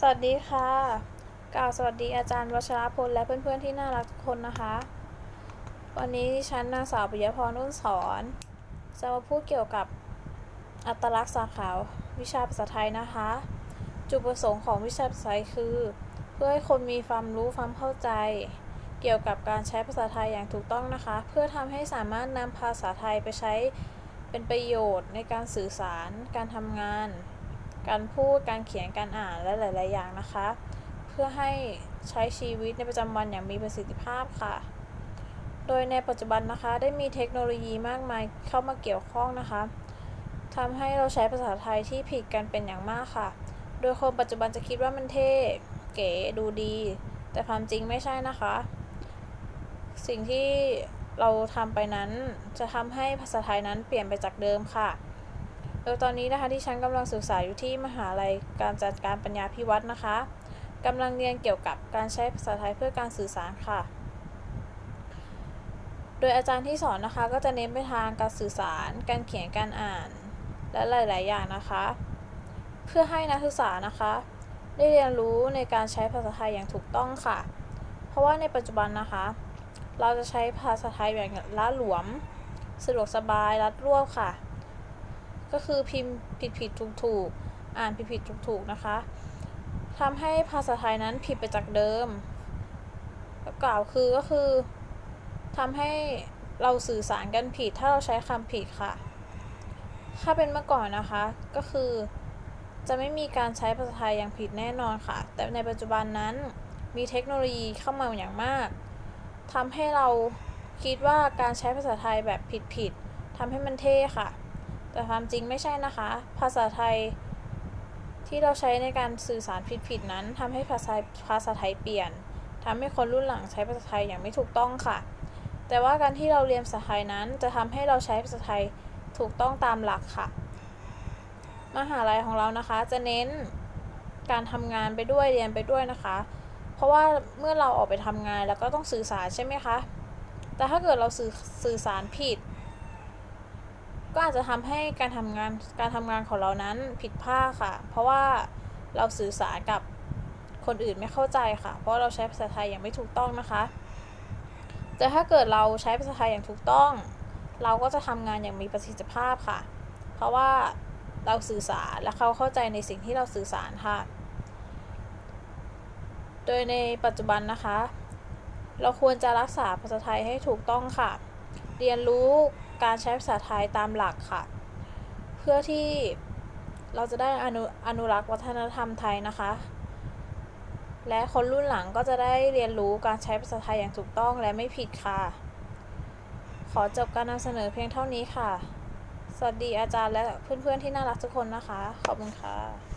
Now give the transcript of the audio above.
สวัสดีค่ะ กล่าวสวัสดีอาจารย์วชรพลและเพื่อนๆที่น่ารักทุกคนนะคะ วันนี้ฉันนางสาวปิยพรนุ่นสอนจะมาพูดเกี่ยวกับอัตลักษณ์สาขาวิชาภาษาไทยนะคะ จุดประสงค์ของวิชาภาษาไทยคือ เพื่อให้คนมีความรู้ความเข้าใจ เกี่ยวกับการใช้ภาษาไทยอย่างถูกต้องนะคะ เพื่อทำให้สามารถนำภาษาไทยไปใช้เป็นประโยชน์ในการสื่อสาร การทำงาน การพูด การเขียน การอ่านและหลาย ๆ อย่างนะคะ เพื่อให้ใช้ชีวิตในประจำวันอย่างมีประสิทธิภาพค่ะ โดยในปัจจุบันนะคะได้มีเทคโนโลยีมากมายเข้ามาเกี่ยวข้องนะคะทำให้เราใช้ภาษาไทยที่ผิดกันเป็นอย่างมากค่ะ โดยคนปัจจุบันจะคิดว่ามันเท่เก๋ดูดี แต่ความจริงไม่ใช่นะคะ สิ่งที่เราทำไปนั้นจะทำให้ภาษาไทยนั้นเปลี่ยนไปจากเดิมค่ะ โดยตอนนี้นะคะที่ฉันกำลังศึกษาอยู่ที่มหาลัยการจัดการปัญญาพิวัตรนะคะกำลังเรียนเกี่ยวกับการใช้ภาษาไทยเพื่อการสื่อสารค่ะ โดยอาจารย์ที่สอนนะคะก็จะเน้นไปทางการสื่อสาร การเขียน การอ่าน และหลาย ๆ อย่างนะคะ เพื่อให้นักศึกษานะคะ ได้เรียนรู้ในการใช้ภาษาไทยอย่างถูกต้องค่ะ เพราะว่าในปัจจุบันนะคะ เราจะใช้ภาษาไทยแบบล้าหลวม สะดวกสบายรัดรวบค่ะ ก็คือพิมพ์ผิดผิดถูกถูกอ่านผิดผิดถูกถูกนะคะทำให้ภาษาไทยนั้นผิดไปจากเดิมกล่าวคือก็คือทำให้เราสื่อสารกันผิด ถ้าเราใช้คำผิดค่ะ ถ้าเป็นเมื่อก่อนนะคะก็คือจะไม่มีการใช้ภาษาไทยอย่างผิดแน่นอนค่ะ แต่ในปัจจุบันนั้นมีเทคโนโลยีเข้ามาอย่างมากทำให้เราคิดว่าการใช้ภาษาไทยแบบผิดๆทำให้มันเท่ค่ะ แต่ความจริงไม่ใช่นะคะ ภาษาไทยที่เราใช้ในการสื่อสารผิดๆนั้นทำให้ภาษาภาษาไทยเปลี่ยนทำให้คนรุ่นหลังใช้ภาษาไทยอย่างไม่ถูกต้องค่ะ แต่ว่าการที่เราเรียนภาษาไทยนั้นจะทำให้เราใช้ภาษาไทยถูกต้องตามหลักค่ะ มหาลัยของเรานะคะจะเน้นการทำงานไปด้วยเรียนไปด้วยนะคะ เพราะว่าเมื่อเราออกไปทำงานแล้วก็ต้องสื่อสารใช่ไหมคะ แต่ถ้าเกิดเราสื่อสื่อสารผิด ก็อาจจะทำให้การทำงานการทำงานของเรานั้นผิดพลาดค่ะ เพราะว่าเราสื่อสารกับคนอื่นไม่เข้าใจค่ะ เพราะเราใช้ภาษาไทยอย่างไม่ถูกต้องนะคะแต่ถ้าเกิดเราใช้ภาษาไทยอย่างถูกต้อง เราก็จะทำงานอย่างมีประสิทธิภาพค่ะ เพราะว่าเราสื่อสารและเขาเข้าใจในสิ่งที่เราสื่อสารค่ะ โดยในปัจจุบันนะคะ เราควรจะรักษาภาษาไทยให้ถูกต้องค่ะ เรียนรู้ การใช้ภาษาไทยตามหลักค่ะ เพื่อที่เราจะได้อนุอนุรักษ์วัฒนธรรมไทยนะคะ และคนรุ่นหลังก็จะได้เรียนรู้การใช้ภาษาไทยอย่างถูกต้องและไม่ผิดค่ะ ขอจบการนำเสนอเพียงเท่านี้ค่ะ สวัสดีอาจารย์และเพื่อนๆที่น่ารักทุกคนนะคะ ขอบคุณค่ะ